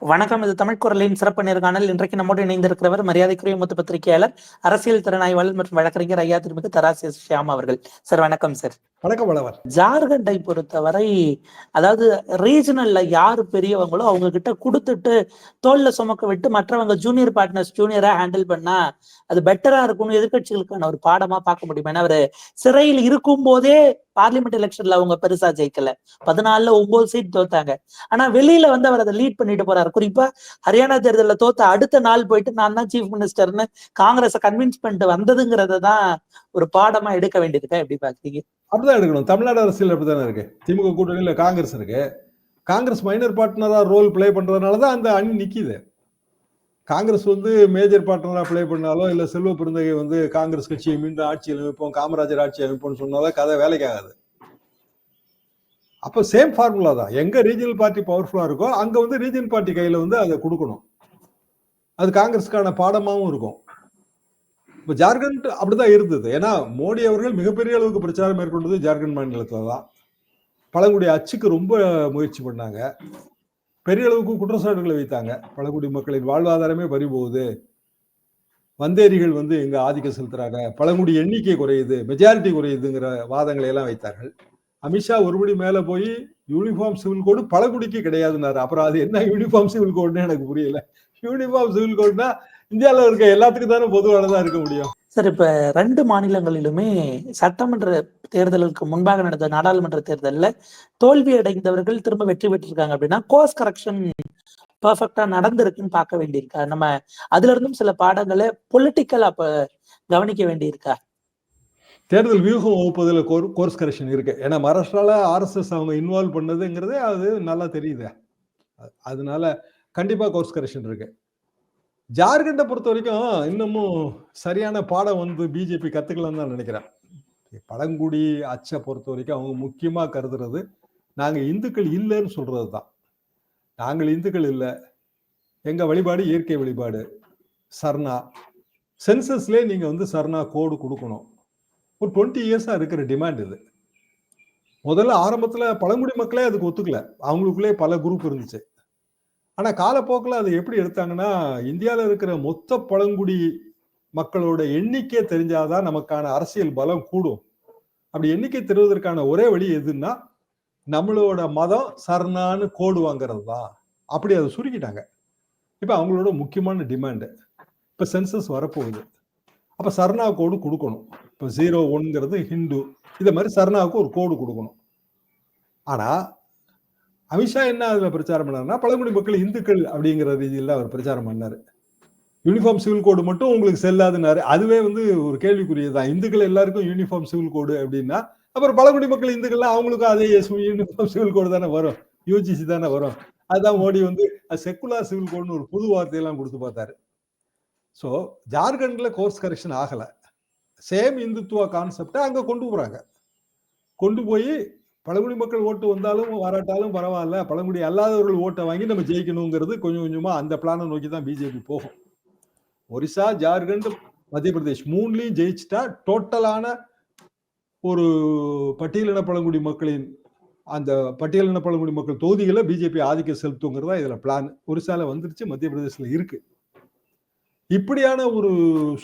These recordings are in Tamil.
வணக்கம் இது தமிழ் குரலின் சிறப்பு நேர்காணல். இன்றைக்கு நம்மோடு இணைந்திருக்கிறவர் மரியாதைக்குரிய மூத்த பத்திரிகையாளர் அரசியல் திறனாய்வாளர் மற்றும் வழக்கறிஞர் ஐயா திருமிகு தராசி ஷியாம் அவர்கள். சார் வணக்கம் சார். வணக்கம் வளவர் ஜார்க்கண்டை பொறுத்தவரை அதாவது ரீஜனல்ல யாரு பெரியவங்களோ அவங்க கிட்ட கொடுத்துட்டு தோல்ல சுமக்க விட்டு மற்றவங்க ஜூனியர் பார்ட்னர்ஸ் ஜூனியரா ஹேண்டில் பண்ணா அது பெட்டரா இருக்கும்னு எதிர்கட்சிகளுக்கான ஒரு பாடமா பார்க்க முடியும். ஏன்னா அவரு சிறையில் இருக்கும் போதே பார்லிமெண்ட் எலெக்ஷன்ல அவங்க பெருசா ஜெயிக்கல. பதினாலுல ஒன்பது சீட் தோத்தாங்க. ஆனா வெளியில வந்து அவர் அதை லீட் பண்ணிட்டு போறாரு. குறிப்பா ஹரியானா தேர்தலில் தோத்த அடுத்த நாள் போயிட்டு நான் தான் சீஃப் மினிஸ்டர்னு காங்கிரஸை கன்வின்ஸ் பண்ணிட்டு வந்ததுங்கிறத தான் ஒரு பாடமா எடுக்க வேண்டியதுக்கா எப்படி பாக்குறீங்க அப்படிதான் எடுக்கணும். தமிழ்நாடு அரசியல் அப்படித்தானே இருக்கு? திமுக கூட்டணியில் காங்கிரஸ் இருக்கு. காங்கிரஸ் மைனர் பார்ட்னராக ரோல் பிளே பண்றதுனால தான் அந்த அணி நிற்கிது காங்கிரஸ் வந்து மேஜர் பார்ட்னராக பிளே பண்ணாலோ இல்லை செல்வ பிறந்தகை வந்து காங்கிரஸ் கட்சியை மீண்டும் ஆட்சியில் அமைப்போம் காமராஜர் ஆட்சி அமைப்போம்னு சொன்னாலும் கதை வேலைக்கு ஆகாது அப்போ சேம் ஃபார்முலா தான். எங்கே ரீஜனல் பார்ட்டி பவர்ஃபுல்லாக இருக்கோ அங்கே வந்து ரீஜனல் பார்ட்டி கையில் வந்து அதை கொடுக்கணும். அது காங்கிரஸுக்கான பாடமாகவும் இருக்கும். இப்போ ஜார்க்கண்ட் அப்படிதான் இருந்தது. ஏன்னா மோடி அவர்கள் மிகப்பெரிய அளவுக்கு பிரச்சாரம் மேற்கொண்டது ஜார்க்கண்ட் மாநிலத்துல தான். பழங்குடி அச்சுக்கு ரொம்ப முயற்சி பண்ணாங்க. பெரிய அளவுக்கு குற்றச்சாட்டுகளை வைத்தாங்க. பழங்குடி மக்களின் வாழ்வாதாரமே பறிபோகுது வந்தேரிகள் வந்து எங்க ஆதிக்கம் செலுத்துறாங்க. பழங்குடி எண்ணிக்கை குறையுது. மெஜாரிட்டி குறையுதுங்கிற வாதங்களை எல்லாம் வைத்தார்கள். அமித்ஷா ஒருபடி மேல போய் யூனிஃபார்ம் சிவில் கோடு பழங்குடிக்கு கிடையாதுன்னாரு அப்புறம் அது என்ன யூனிஃபார்ம் சிவில் கோடுன்னு எனக்கு புரியல. யூனிஃபார்ம் சிவில் கோடுனா இந்தியாவில் இருக்க எல்லாத்துக்கும் தானே பொதுவானதா இருக்க முடியும். சார் இப்ப ரெண்டு மாநிலங்களிலுமே சட்டமன்ற தேர்தலுக்கு முன்பாக நடந்த நாடாளுமன்ற தேர்தலில் தோல்வி அடைந்தவர்கள் திரும்ப வெற்றி பெற்றிருக்காங்க அப்படின்னா கோர்ஸ் கரெக்ஷன் பர்ஃபெக்டா நடந்திருக்குன்னு பார்க்க வேண்டியிருக்கா? நம்ம அதுல இருந்தும் சில பாடங்களை பொலிட்டிக்கல் அப்ப கவனிக்க வேண்டியிருக்கா? தேர்தல் வியூகம் வகுப்பதில் கோர்ஸ் கரெக்ஷன் இருக்கு. ஏன்னா மகாராஷ்டிரால ஆர்எஸ்எஸ் அவங்க இன்வால்வ் பண்ணதுங்கிறது அது நல்லா தெரியுது. அதனால கண்டிப்பா கோர்ஸ் கரெக்ஷன் இருக்கு. ஜார்க்கண்டை பொறுத்த வரைக்கும் இன்னமும் சரியான பாடம் வந்து பிஜேபி கத்துக்கலாம்னு தான் நினைக்கிறேன். பழங்குடி அச்சை பொறுத்த வரைக்கும் அவங்க முக்கியமா கருதுறது நாங்க இந்துக்கள் இல்லைன்னு சொல்றது தான். நாங்கள் இந்துக்கள் இல்லை. எங்க வழிபாடு இயற்கை வழிபாடு. சர்ணா. சென்சஸ்லேயே நீங்க வந்து சர்ணா கோடு கொடுக்கணும். ஒரு டுவெண்ட்டி இயர்ஸா இருக்கிற டிமாண்ட் இது. முதல்ல ஆரம்பத்துல பழங்குடி மக்களே அதுக்கு ஒத்துக்கல. அவங்களுக்குள்ளே பல குரூப் இருந்துச்சு. ஆனா காலப்போக்கில் அதை எப்படி எடுத்தாங்கன்னா இந்தியாவில் இருக்கிற மொத்த பழங்குடி மக்களோட எண்ணிக்கை தெரிஞ்சாதான் நமக்கான அரசியல் பலம் கூடும். அப்படி எண்ணிக்கை தருவதற்கான ஒரே வழி எதுன்னா நம்மளோட மதம் சரணான்னு கோடு வாங்குறது தான். அப்படி அதை சுருக்கிட்டாங்க. இப்போ அவங்களோட முக்கியமான டிமாண்டு இப்போ சென்சஸ் வரப்போகுது. அப்போ சரணா கோடு கொடுக்கணும். இப்போ ஜீரோ ஒன்ங்கிறது ஹிந்து. இதை மாதிரி சரணாவுக்கு ஒரு கோடு கொடுக்கணும். ஆனால் அமித்ஷா என்ன அதுல பிரச்சாரம் பண்ணாருன்னா பழங்குடி மக்கள் இந்துக்கள் அப்படிங்கிற ரீதியில் அவர் பிரச்சாரம் பண்ணார். யூனிஃபார்ம் சிவில் கோடு மட்டும் உங்களுக்கு செல்லாதுனாரு அதுவே வந்து ஒரு கேள்விக்குரியதுதான். இந்துக்கள் எல்லாருக்கும் யூனிஃபார்ம் சிவில் கோடு அப்படின்னா அப்புறம் பழங்குடி மக்கள் இந்துக்கள்லாம் அவங்களுக்கும் அதே யூனிஃபார்ம் சிவில் கோடு தானே வரும். யூஜிசி தானே வரும். அதுதான் மோடி வந்து செக்குலார் சிவில் கோடுன்னு ஒரு புது வார்த்தையெல்லாம் கொடுத்து பார்த்தாரு. ஸோ ஜார்க்கண்ட்ல கோர்ஸ் கரெக்ஷன் ஆகலை. சேம் இந்துத்துவ கான்செப்டை அங்கே கொண்டு போகிறாங்க கொண்டு போய் பழங்குடி மக்கள் ஓட்டு வந்தாலும் வராட்டாலும் பரவாயில்ல. பழங்குடி அல்லாதவர்கள் ஓட்டை வாங்கி நம்ம ஜெயிக்கணுங்கிறது கொஞ்சம் கொஞ்சமா அந்த பிளானை நோக்கி தான் பிஜேபி போகும். ஒரிசா ஜார்க்கண்ட் மத்திய பிரதேஷ் மூணுலையும் ஜெயிச்சுட்டா டோட்டலான ஒரு பட்டியலின பழங்குடி மக்களின் அந்த பட்டியலின பழங்குடி மக்கள் தொகுதிகளை பிஜேபி ஆதிக்கம் செலுத்துங்கிறதா இதில் பிளான் ஒரிசால வந்துருச்சு மத்திய பிரதேசில் இருக்கு. இப்படியான ஒரு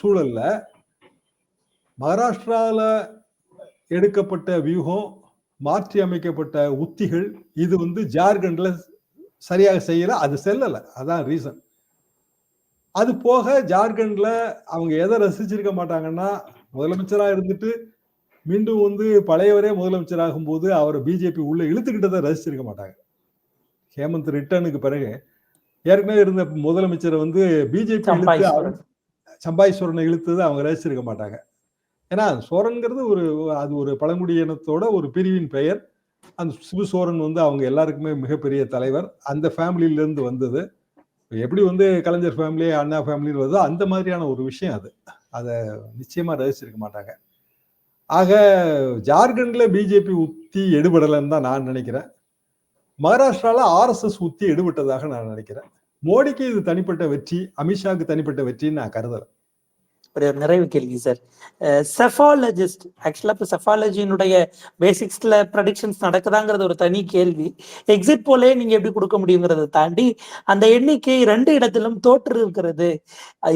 சூழல்ல மகாராஷ்டிராவில் எடுக்கப்பட்ட வியூகம் மாற்றி அமைக்கப்பட்ட உத்திகள் இது வந்து ஜார்க்கண்ட்ல சரியாக செய்யல அது செல்லல. அதான் ரீசன் அது போக ஜார்க்கண்ட்ல அவங்க எதை ரசிச்சிருக்க மாட்டாங்கன்னா முதலமைச்சரா இருந்துட்டு மீண்டும் வந்து பழையவரே முதலமைச்சர் ஆகும்போது அவரை பிஜேபி உள்ள இழுத்துக்கிட்டதை ரசிச்சிருக்க மாட்டாங்க. ஹேமந்த் ரிட்டனுக்கு பிறகு ஏற்கனவே இருந்த முதலமைச்சரை வந்து பிஜேபி சம்பாய்ஸ்வரனை இழுத்தது அவங்க ரசிச்சிருக்க மாட்டாங்க. ஏன்னா சோரன்கிறது ஒரு அது ஒரு பழங்குடியினத்தோட ஒரு பிரிவின் பெயர். அந்த சிபு சோரன் வந்து அவங்க எல்லாருக்குமே மிகப்பெரிய தலைவர். அந்த ஃபேமிலியிலேருந்து வந்தது. எப்படி வந்து கலைஞர் ஃபேமிலி அண்ணா ஃபேமிலின்னு வருதோ அந்த மாதிரியான ஒரு விஷயம் அது. அதை நிச்சயமாக ரசிச்சிருக்க மாட்டாங்க. ஆக ஜார்க்கண்டில் பிஜேபி உத்தி எடுபடலைன்னு தான் நான் நினைக்கிறேன். மகாராஷ்டிராவில் ஆர்எஸ்எஸ் உத்தி எடுபட்டதாக நான் நினைக்கிறேன். மோடிக்கு இது தனிப்பட்ட வெற்றி அமித்ஷாவுக்கு தனிப்பட்ட வெற்றின்னு நான் கருதலை. ஒரு நிறைவு கேள்வி சார் செஃபாலஜிஸ்ட் ஆக்சுவலா இப்போ செஃபாலஜியினுடைய பேசிக்ஸ்ல ப்ரடிக்ஷன்ஸ் நடக்குதாங்கிறது ஒரு தனி கேள்வி. எக்ஸிட் போலே நீங்க எப்படி கொடுக்க முடியுங்கிறத தாண்டி அந்த எண்ணிக்கை ரெண்டு இடத்திலும் தோற்று இருக்கிறது.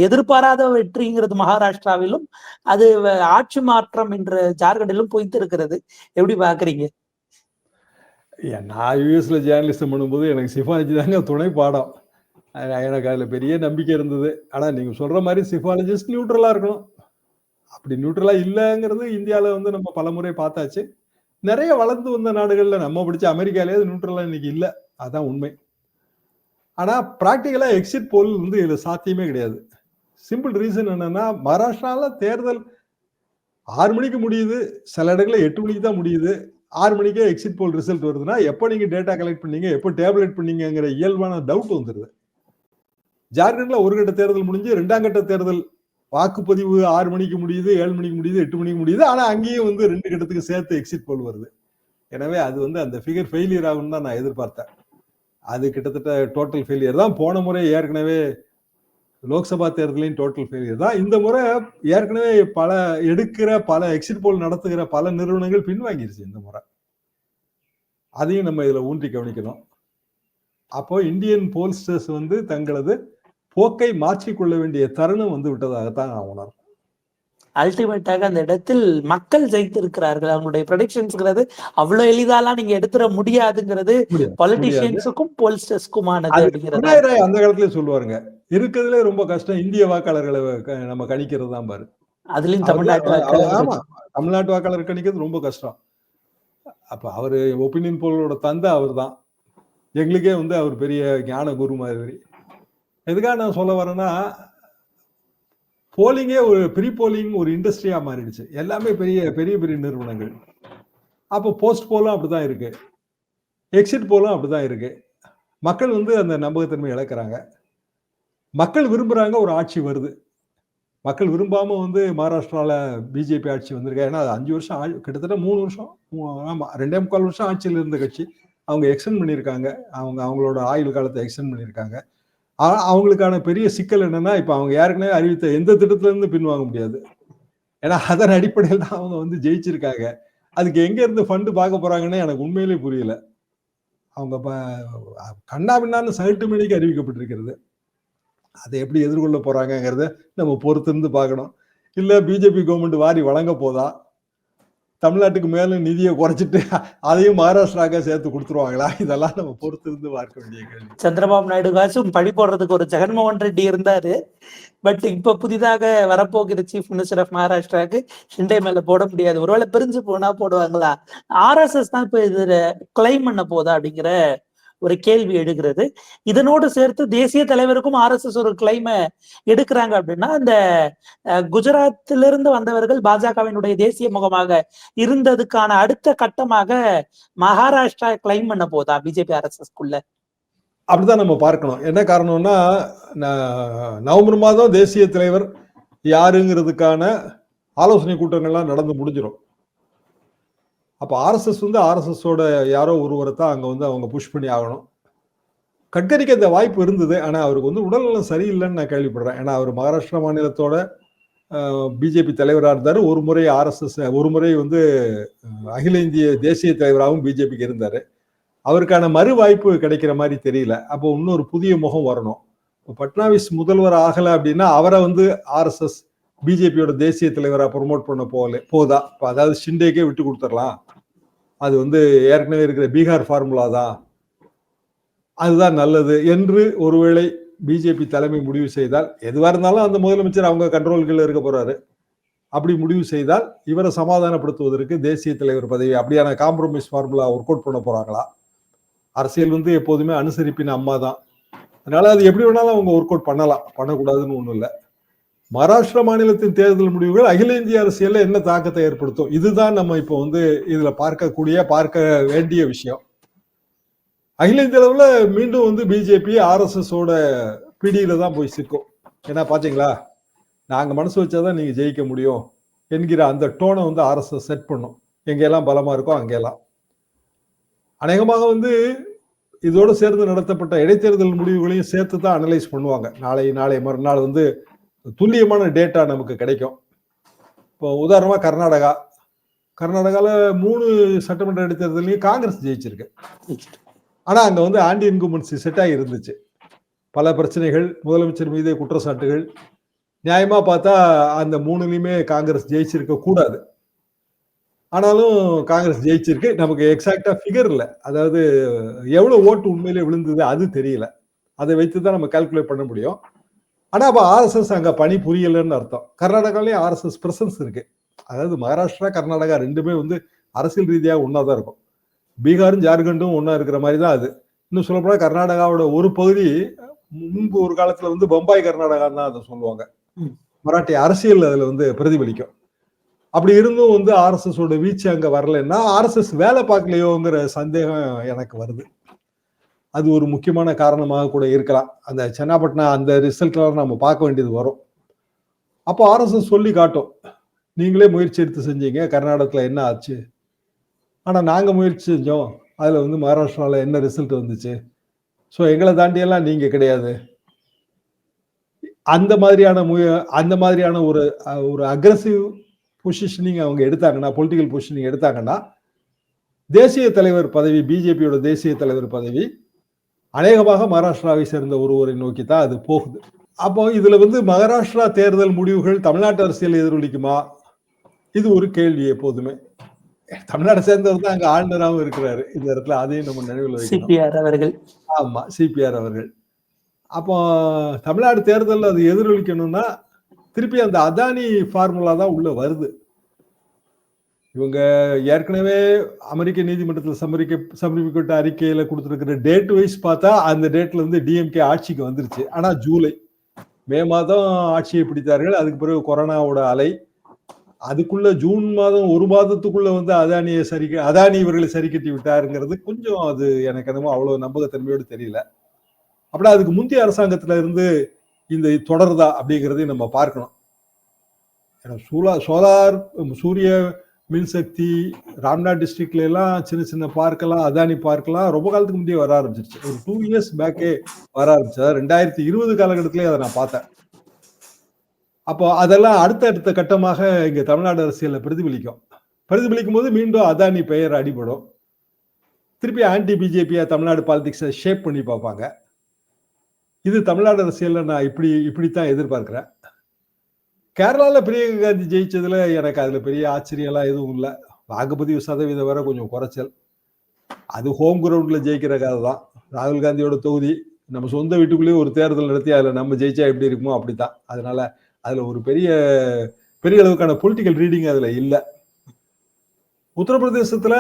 எதிர்பாராத வெற்றிங்கிறது மகாராஷ்டிராவிலும் அது ஆட்சி மாற்றம் என்ற ஜார்க்கண்டிலும் பொய்த்து இருக்கிறது எப்படி பாக்குறீங்க ஏன் நான் யூஎஸ்ல ஜேர்னலிசம் பண்ணும்போது எனக்கு சிஃபாலஜி தாங்க துணை பாடம். எனக்கு அதில் பெரிய நம்பிக்கை இருந்தது. ஆனால் நீங்கள் சொல்கிற மாதிரி சிஃபாலஜிஸ்ட் நியூட்ரலாக இருக்கணும். அப்படி நியூட்ரலாக இல்லைங்கிறது இந்தியாவில் வந்து நம்ம பலமுறை பார்த்தாச்சு. நிறைய வளர்ந்து வந்த நாடுகளில் நம்ம பிடிச்ச அமெரிக்காலேயே நியூட்ரலாக இன்னைக்கு இல்லை. அதுதான் உண்மை. ஆனால் ப்ராக்டிக்கலாக எக்ஸிட் போல் வந்து இதில் சாத்தியமே கிடையாது. சிம்பிள் ரீசன் என்னன்னா மகாராஷ்டிராவில் தேர்தல் ஆறு மணிக்கு முடியுது. சில இடங்களில் எட்டு மணிக்கு தான் முடியுது. ஆறு மணிக்கே எக்ஸிட் போல் ரிசல்ட் வருதுன்னா எப்போ நீங்கள் டேட்டா கலெக்ட் பண்ணீங்க எப்போ டேப்லெட் பண்ணீங்கங்கிற இயல்பான டவுட் வந்துடுது ஜார்க்கண்ட்ல ஒரு கட்ட தேர்தல் முடிஞ்சு ரெண்டாம் கட்ட தேர்தல் வாக்குப்பதிவு ஆறு மணிக்கு முடியுது ஏழு மணிக்கு முடியுது எட்டு மணிக்கு முடியுது. ஆனா அங்கேயும் வந்து ரெண்டு கட்டத்துக்கு சேர்த்து எக்ஸிட் போல் வருது. எனவே அது வந்து அந்த ஃபிகர் ஃபெயிலியர் ஆகும்னு தான் நான் எதிர்பார்த்தேன். அது கிட்டத்தட்ட டோட்டல் ஃபெயிலியர் தான். போன முறை ஏற்கனவே லோக்சபா தேர்தலையும் டோட்டல் ஃபெயிலியர் தான். இந்த முறை ஏற்கனவே பல எடுக்கிற பல எக்ஸிட் போல் நடத்துகிற பல நிறுவனங்கள் பின்வாங்கிருச்சு இந்த முறை. அதையும் நம்ம இதில் ஊன்றி கவனிக்கணும். அப்போ இந்தியன் போல்ஸ்டர்ஸ் வந்து தங்களது போக்கை மாற்றிக்கொள்ள வேண்டிய தருணம் வந்து விட்டதாகத்தான் நான் உணர்றேன். அல்டிமேட்டாக அந்த இடத்தில் மக்கள் ஜெயித்திருக்கிறார்கள். அவங்களுடைய ப்ரொடிக்ஷன்ஸ்ங்கிறது அவ்வளவு எளிதாலாம் நீங்க எடுத்துட முடியாதுங்கிறது முடியாது. பொலிட்டீஷியன்ஸுக்கும் போல்ஸ்டர்ஸ்க்குமானது அப்படிங்கிறது அந்த காலத்துல சொல்லுவாருங்க இருக்கிறதுலே ரொம்ப கஷ்டம் இந்திய வாக்காளர்களை நம்ம கணிக்கிறது தான் பாரு. அதுலயும் தமிழ்நாட்டு ஆமா தமிழ்நாட்டு வாக்காளர் கணிக்கிறது ரொம்ப கஷ்டம். அப்ப அவரு ஒப்பீனியன் போலோட தந்தை அவர் தான் எங்களுக்கே வந்து அவர் பெரிய ஞான குரு மாதிரி. எதுக்காக நான் சொல்ல வரேன்னா போலிங்கே ஒரு ப்ரீ போலிங் ஒரு இண்டஸ்ட்ரியாக மாறிடுச்சு. எல்லாமே பெரிய பெரிய பெரிய நிறுவனங்கள். அப்போ போஸ்ட் போலும் அப்படிதான் இருக்கு. எக்ஸிட் போலும் அப்படிதான் இருக்கு. மக்கள் வந்து அந்த நம்பகத்தன்மை இழக்கிறாங்க. மக்கள் விரும்புகிறாங்க ஒரு ஆட்சி வருது. மக்கள் விரும்பாமல் வந்து மகாராஷ்டிரால பிஜேபி ஆட்சி வந்திருக்கா. ஏன்னா அது அஞ்சு வருஷம் கிட்டத்தட்ட மூணு வருஷம் மூ- ரெண்டே முக்கால் வருஷம் ஆட்சியில் இருந்த கட்சி. அவங்க எக்ஸ்டெண்ட் பண்ணியிருக்காங்க. அவங்க அவங்களோட ஆயுள் காலத்தை எக்ஸ்டெண்ட் பண்ணியிருக்காங்க. அவங்களுக்கான பெரிய சிக்கல் என்னன்னா இப்போ அவங்க ஏற்கனவே அறிவித்த எந்த திட்டத்திலேருந்து பின்வாங்க முடியாது. ஏன்னா அதன் அடிப்படையில் தான் அவங்க வந்து ஜெயிச்சிருக்காங்க. அதுக்கு எங்கேருந்து ஃபண்டு பார்க்க போகிறாங்கன்னு எனக்கு உண்மையிலேயே புரியல. அவங்க ப- கண்ணா பின்னான்னு சகட்டு மணிக்கு அறிவிக்கப்பட்டிருக்கிறது. அதை எப்படி எதிர்கொள்ள போகிறாங்கங்கிறத நம்ம பொறுத்திருந்து பார்க்கணும். இல்லை பிஜேபி கவர்மெண்ட் வாரி வழங்க போதா? தமிழ்நாட்டுக்கு மேல நிதியை குறைச்சிட்டு அதையும் மகாராஷ்டிராக்க சேர்த்து கொடுத்துருவாங்களா? இதெல்லாம் நம்ம பொறுத்திருந்து பார்க்க வேண்டிய கேள்வி. சந்திரபாபு நாயுடு காசும் பழி போடுறதுக்கு ஒரு ஜெகன்மோகன் ரெட்டி இருந்தாரு. பட் இப்ப புதிதாக வரப்போகிற சீஃப் மினிஸ்டர் ஆஃப் மகாராஷ்டிராவுக்கு ஷிண்டே மேல போட முடியாது. ஒருவேளை பிரிஞ்சு போனா போடுவாங்களா? ஆர்எஸ்எஸ் தான் இப்ப இதுல கிளைம் பண்ண போதா அப்படிங்கிற ஒரு கேள்வி எழுகிறது. இதனோடு சேர்த்து தேசிய தலைவருக்கும் ஆர்எஸ்எஸ் ஒரு கிளைமை எடுக்கிறாங்க அப்படின்னா அந்த அஹ், குஜராத்திலிருந்து வந்தவர்கள் பாஜகவினுடைய தேசிய முகமாக இருந்ததுக்கான அடுத்த கட்டமாக மகாராஷ்டிரா கிளைம் பண்ண போதா பிஜேபி ஆர்எஸ்எஸ்க்குள்ள அப்படிதான் நம்ம பார்க்கணும். என்ன காரணம்னா ந- நவம்பர் மாதம் தேசிய தலைவர் யாருங்கிறதுக்கான ஆலோசனை கூட்டங்கள்லாம் நடந்து முடிஞ்சிடும் அப்போ ஆர்எஸ்எஸ் வந்து ஆர்எஸ்எஸோட யாரோ ஒருவரை தான் அங்கே வந்து அவங்க புஷ் பண்ணி ஆகணும். கட்கரிக்கு அந்த வாய்ப்பு இருந்தது. ஆனால் அவருக்கு வந்து உடல்நலம் சரியில்லைன்னு நான் கேள்விப்படுறேன். ஏன்னா அவர் மகாராஷ்டிரா மாநிலத்தோட பிஜேபி தலைவராக இருந்தார். ஒரு முறை ஆர்எஸ்எஸ் ஒரு முறை வந்து அகில இந்திய தேசிய தலைவராகவும் பிஜேபிக்கு இருந்தார். அவருக்கான மறு வாய்ப்பு கிடைக்கிற மாதிரி தெரியல. அப்போ இன்னொரு புதிய முகம் வரணும். இப்போ பட்னாவிஸ் முதல்வர் ஆகலை அப்படின்னா அவரை வந்து ஆர்எஸ்எஸ் பிஜேபியோட தேசிய தலைவராக ப்ரொமோட் பண்ண போகல போதா? இப்போ அதாவது ஷிண்டேக்கே விட்டு கொடுத்துடலாம். அது வந்து ஏற்கனவே இருக்கிற பீகார் ஃபார்முலா தான் அதுதான் நல்லது என்று ஒருவேளை பிஜேபி தலைமை முடிவு செய்தால் எதுவாக இருந்தாலும் அந்த முதலமைச்சர் அவங்க கண்ட்ரோல்களில் இருக்க போறாரு. அப்படி முடிவு செய்தால் இவரை சமாதானப்படுத்துவதற்கு தேசிய தலைவர் பதவி அப்படியான காம்ப்ரமைஸ் ஃபார்முலா ஒர்க் அவுட் பண்ண போறாங்களா? அரசியல் வந்து எப்போதுமே அனுசரிப்பின் அம்மா தான். அதனால அது எப்படி வேணாலும் அவங்க ஒர்க் அவுட் பண்ணலாம். பண்ணக்கூடாதுன்னு ஒன்றும் இல்லை. மகாராஷ்டிரா மாநிலத்தின் தேர்தல் முடிவுகள் அகில இந்திய அரசியலில் என்ன தாக்கத்தை ஏற்படுத்தும்? இதுதான் நம்ம இப்போ வந்து இதில் பார்க்கக்கூடிய பார்க்க வேண்டிய விஷயம். அகில இந்திய அளவில் மீண்டும் வந்து பிஜேபி ஆர்எஸ்எஸோட பிடியில தான் போய் சிக்கும். ஏன்னா பார்த்தீங்களா நாங்கள் மனசு வச்சாதான் நீங்கள் ஜெயிக்க முடியும் என்கிற அந்த டோனை வந்து ஆர்எஸ்எஸ் செட் பண்ணும். எங்கெல்லாம் பலமாக இருக்கோ அங்கெல்லாம். அநேகமாக வந்து இதோடு சேர்ந்து நடத்தப்பட்ட இடைத்தேர்தல் முடிவுகளையும் சேர்த்து தான் அனலைஸ் பண்ணுவாங்க. நாளை நாளை மறுநாள் வந்து துல்லியமான டேட்டா நமக்கு கிடைக்கும். இப்போ உதாரணமாக கர்நாடகா. கர்நாடகாவில் மூணு சட்டமன்ற இடைத்தேர்தலையும் காங்கிரஸ் ஜெயிச்சிருக்கு. ஆனால் அங்கே வந்து ஆண்டி இன்குமன்சி செட்டாக இருந்துச்சு. பல பிரச்சனைகள் முதலமைச்சர் மீது குற்றச்சாட்டுகள். நியாயமாக பார்த்தா அந்த மூணுலையுமே காங்கிரஸ் ஜெயிச்சிருக்க கூடாது. ஆனாலும் காங்கிரஸ் ஜெயிச்சிருக்கு. நமக்கு எக்ஸாக்டா ஃபிகர் இல்லை. அதாவது எவ்வளோ ஓட்டு உண்மையிலே விழுந்தது அது தெரியல. அதை வைத்து தான் நம்ம கால்குலேட் பண்ண முடியும். ஆனா அப்ப ஆர்எஸ்எஸ் அங்க பணி புரியலன்னு அர்த்தம். கர்நாடகாலயும் ஆர்எஸ்எஸ் பிரசன்ஸ் இருக்கு. அதாவது மகாராஷ்டிரா கர்நாடகா ரெண்டுமே வந்து அரசியல் ரீதியாக ஒன்றா தான் இருக்கும். பீகாரும் ஜார்க்கண்டும் ஒன்றா இருக்கிற மாதிரி தான் அது. இன்னும் சொல்லப்போனால் கர்நாடகாவோட ஒரு பகுதி முன்பு ஒரு காலத்துல வந்து பம்பாய் கர்நாடகான்னு தான் அதை சொல்லுவாங்க. மராட்டி அரசியல் அதுல வந்து பிரதிபலிக்கும். அப்படி இருந்தும் வந்து ஆர்எஸ்எஸ் ஓட வீச்சு அங்க வரலைன்னா ஆர்எஸ்எஸ் வேலை பார்க்கலையோங்கிற சந்தேகம் எனக்கு வருது. அது ஒரு முக்கியமான காரணமாக கூட இருக்கலாம். அந்த சென்னாப்பட்டினா அந்த ரிசல்ட்லாம் நம்ம பார்க்க வேண்டியது வரும். அப்போ ஆர்எஸ்எஸ் சொல்லி காட்டும். நீங்களே முயற்சி எடுத்து செஞ்சீங்க. கர்நாடகத்தில் என்ன ஆச்சு? ஆனால் நாங்கள் முயற்சி செஞ்சோம். அதில் வந்து மகாராஷ்டிராவில் என்ன ரிசல்ட் வந்துச்சு? ஸோ எங்களை தாண்டியெல்லாம் நீங்கள் கிடையாது. அந்த மாதிரியான முய அந்த மாதிரியான ஒரு ஒரு அக்ரஸிவ் பொசிஷனிங் அவங்க எடுத்தாங்கன்னா பொலிட்டிக்கல் பொசிஷனிங் எடுத்தாங்கன்னா தேசிய தலைவர் பதவி பிஜேபியோட தேசிய தலைவர் பதவி அநேகமாக மகாராஷ்டிராவை சேர்ந்த ஒருவரை நோக்கி தான் அது போகுது. அப்போ இதுல வந்து மகாராஷ்டிரா தேர்தல் முடிவுகள் தமிழ்நாட்டு அரசியல் எதிரொலிக்குமா? இது ஒரு கேள்வி எப்போதுமே. தமிழ்நாடு சேர்ந்தவர் தான் அங்க ஆளுநராகவும் இருக்கிறாரு. இந்த இடத்துல அதையும் நம்ம நினைவில் சிபிஆர் அவர்கள். ஆமா சிபிஆர் அவர்கள். அப்போ தமிழ்நாடு தேர்தலில் அது எதிரொலிக்கணும்னா திருப்பி அந்த அதானி ஃபார்முலா தான் உள்ள வருது. இவங்க ஏற்கனவே அமெரிக்க நீதிமன்றத்தில் சமரிக்க சமர்ப்பிக்கப்பட்ட அறிக்கையில் கொடுத்துருக்கிற டேட் வைஸ் பார்த்தா அந்த டேட்ல இருந்து டிஎம்கே ஆட்சிக்கு வந்துருச்சு. ஆனால் ஜூலை. மே மாதம் ஆட்சியை பிடித்தார்கள். அதுக்கு பிறகு கொரோனாவோட அலை. அதுக்குள்ள ஜூன் மாதம் ஒரு மாதத்துக்குள்ள வந்து அதானியை சரி அதானி இவர்களை சரி கட்டி விட்டாருங்கிறது கொஞ்சம் அது எனக்கு என்னமோ அவ்வளவு நம்பகத்தன்மையோடு தெரியல. அப்படின்னா அதுக்கு முந்தைய அரசாங்கத்துல இருந்து இந்த தொடருதா அப்படிங்கிறதையும் நம்ம பார்க்கணும். ஏன்னா சூலா சோலார் சூரிய மின்சக்தி ராம்நாத் டிஸ்ட்ரிக்ட்ல எல்லாம் சின்ன சின்ன பார்க்கெல்லாம் அதானி பார்க்கெல்லாம் ரொம்ப காலத்துக்கு முந்தைய வர ஆரம்பிச்சிருச்சு. ஒரு டூ இயர்ஸ் பேக்கே வர ஆரம்பிச்சு அதாவது ரெண்டாயிரத்தி இருபது காலகட்டத்திலேயே அதை நான் பார்த்தேன். அப்போ அதெல்லாம் அடுத்த அடுத்த கட்டமாக இங்கே தமிழ்நாடு அரசியலில் பிரதிபலிக்கும். பிரதிபலிக்கும் போது மீண்டும் அதானி பெயர் அடிபடும். திருப்பி ஆன்டி பிஜேபியா தமிழ்நாடு பாலிடிக்ஸை ஷேப் பண்ணி பார்ப்பாங்க. இது தமிழ்நாடு அரசியலில் நான் இப்படி இப்படித்தான் எதிர்பார்க்குறேன். கேரளாவில் பிரியங்கா காந்தி ஜெயிச்சதுல எனக்கு அதில் பெரிய ஆச்சரியம்லாம் எதுவும் இல்லை. வாக்குப்பதிவு சதவீதம் வர கொஞ்சம் குறைச்சல். அது ஹோம் கிரவுண்டில் ஜெயிக்கிற கதை தான். ராகுல் காந்தியோட தொகுதி. நம்ம சொந்த வீட்டுக்குள்ளேயே ஒரு தேர்தல் நடத்தி அதில் நம்ம ஜெயிச்சா எப்படி இருக்குமோ அப்படித்தான். அதனால அதில் ஒரு பெரிய பெரிய அளவுக்கான பொலிட்டிக்கல் ரீடிங் அதில் இல்லை. உத்தரப்பிரதேசத்தில்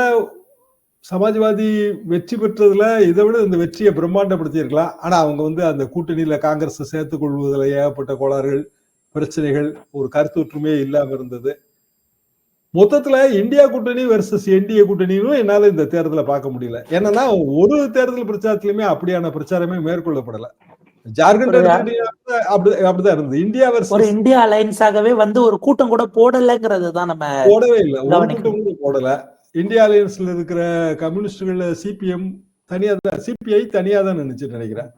சமாஜ்வாதி வெற்றி பெற்றதுல இதை விட இந்த வெற்றியை பிரம்மாண்டப்படுத்தியிருக்கலாம். ஆனால் அவங்க வந்து அந்த கூட்டணியில் காங்கிரஸை சேர்த்துக் கொள்வதில் ஏகப்பட்ட கோளாறுகள். பிரச்சனைகள் ஒரு கருத்து ஒற்றுமையே இல்லாம இருந்தது. மொத்தத்துல இந்தியா கூட்டணி வெர்சஸ் என்டிஏ கூட்டணியும் என்னால இந்த தேர்தலை பார்க்க முடியல. என்னன்னா ஒரு தேர்தல் பிரச்சாரத்திலுமே அப்படியான பிரச்சாரமே மேற்கொள்ளப்படல. ஜார்க்கண்ட் அப்படிதான் இருந்தது. இந்தியா ஒரு வெர்சஸ் இந்தியா அலைன்ஸாகவே வந்து ஒரு கூட்டம் கூட போடலைங்கிறது தான் நம்ம போடவே இல்லை. ஒரு. கூட்டம் கூட போடல. இந்தியா அலையன்ஸ்ல இருக்கிற கம்யூனிஸ்டுகள் சிபிஎம் தனியா தான் சிபிஐ தனியா தான் நினைச்சு நினைக்கிறேன்.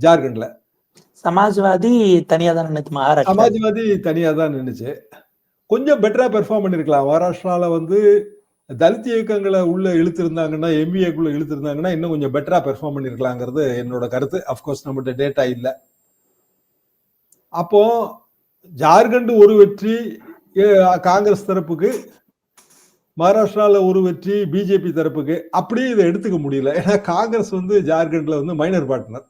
ஜார்க்கண்ட்ல. சமாஜ்வாதி தனியா தான் நினைத்து மகாராஷ்டிரா. சமாஜ்வாதி தனியா தான் நின்னுச்சு. கொஞ்சம் பெட்டரா பெர்ஃபார்ம் பண்ணிருக்கலாம். மகாராஷ்டிரால வந்து தலித் இயக்கங்களை உள்ள இழுத்திருந்தாங்கன்னா எம்பிஏக்குள்ள இழுத்திருந்தாங்கன்னா இன்னும் கொஞ்சம் பெட்டரா பெர்ஃபார்ம் பண்ணிருக்கலாங்கிறது என்னோட கருத்து. அப்கோர்ஸ் நம்மகிட்ட டேட்டா இல்லை. அப்போ ஜார்க்கண்ட் ஒரு வெற்றி காங்கிரஸ் தரப்புக்கு மகாராஷ்டிராவில் ஒரு வெற்றி பிஜேபி தரப்புக்கு. அப்படியே இதை எடுத்துக்க முடியல. ஏன்னா காங்கிரஸ் வந்து ஜார்க்கண்ட்ல வந்து மைனர் பார்ட்னர்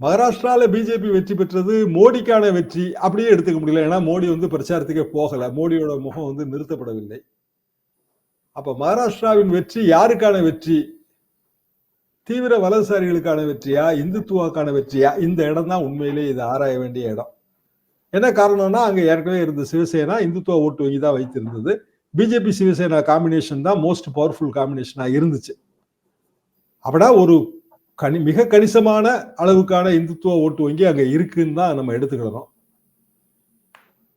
மகாராஷ்டிராவில் பிஜேபி வெற்றி பெற்றது மோடிக்கான வெற்றி அப்படியே எடுத்துக்க முடியல. ஏன்னா மோடி வந்து பிரச்சாரத்துக்கே போகலை. மோடியோட முகம் வந்து நிறுத்தப்படவில்லை. அப்போ மகாராஷ்டிராவின் வெற்றி யாருக்கான வெற்றி? தீவிர வலதுசாரிகளுக்கான வெற்றியா? இந்துத்துவாக்கான வெற்றியா? இந்த இடம் தான் உண்மையிலே இது ஆராய வேண்டிய இடம். என்ன காரணம்னா அங்கே ஏற்கனவே இருந்த சிவசேனா இந்துத்துவ ஓட்டு வங்கி தான் வைத்திருந்தது. பிஜேபி சிவசேனா காம்பினேஷன் தான் மோஸ்ட் பவர்ஃபுல் காம்பினேஷனாக இருந்துச்சு. அப்படின்னா ஒரு கனி மிக கணிசமான அளவுக்கான இந்துத்துவ ஓட்டு வங்கி அங்க இருக்குன்னு தான் நம்ம எடுத்துக்கிடணும்.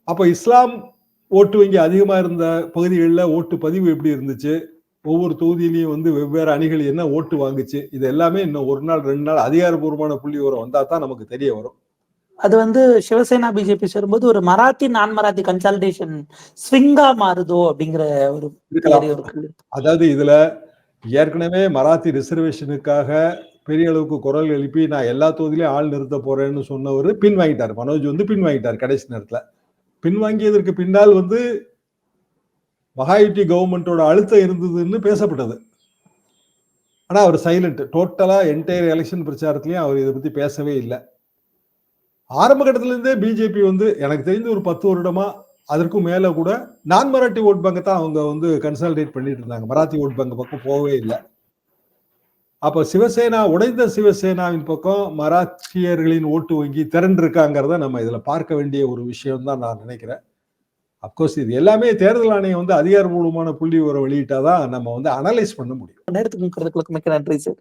அப்ப இஸ்லாம் ஓட்டு வங்கி அதிகமா இருந்த பகுதிகளில் ஓட்டு பதிவு எப்படி இருந்துச்சு? ஒவ்வொரு தொகுதியிலையும் வந்து வெவ்வேறு அணிகள் என்ன ஓட்டு வாங்குச்சு? இது எல்லாமே இன்னும் ஒரு நாள் ரெண்டு நாள் அதிகாரப்பூர்வமான புள்ளி விவரம் வந்தா தான் நமக்கு தெரிய வரும். அது வந்து சிவசேனா பிஜேபி சேரும்போது ஒரு மராத்தி நான் மராத்தி கன்சாலிடேஷன் ஸ்விங்கா மாறுதோ அப்படிங்கிற ஒரு. அதாவது இதுல ஏற்கனவே மராத்தி ரிசர்வேஷனுக்காக பெரிய அளவுக்கு குரல் எழுப்பி நான் எல்லா தொகுதியிலையும் ஆள் நிறுத்த போறேன்னு சொன்னவர் பின் வாங்கிட்டார். மனோஜ் வந்து பின் வாங்கிட்டார் கடைசி நேரத்தில். பின் வாங்கியதற்கு பின்னால் வந்து மகாயுட்டி கவர்மெண்டோட அழுத்தம் இருந்ததுன்னு பேசப்பட்டது. ஆனால் அவர் சைலண்ட். டோட்டலாக என்டையர் எலெக்ஷன் பிரச்சாரத்திலயும் அவர் இதை பற்றி பேசவே இல்லை. ஆரம்ப கட்டத்திலேருந்தே பிஜேபி வந்து எனக்கு தெரிந்து ஒரு பத்து வருடமா அதற்கும் மேலே கூட நான் மராட்டி ஓட் பேங்கை தான் அவங்க வந்து கன்சாலிடேட் பண்ணிட்டு இருந்தாங்க. மராத்தி ஓட் பேங்க் பக்கம் போகவே இல்லை. அப்ப சிவசேனா உடைந்த சிவசேனாவின் பக்கம் மராத்தியர்களின் ஓட்டு வங்கி திரண்டிருக்காங்கிறத நம்ம இதுல பார்க்க வேண்டிய ஒரு விஷயம் தான் நான் நினைக்கிறேன். அப்கோர்ஸ் இது எல்லாமே தேர்தல் ஆணையம் வந்து அதிகாரப்பூர்வமான புள்ளி உரை வெளியிட்டாதான் நம்ம வந்து அனலைஸ் பண்ண முடியும். நேரத்துக்கு மிக்க நன்றி சார்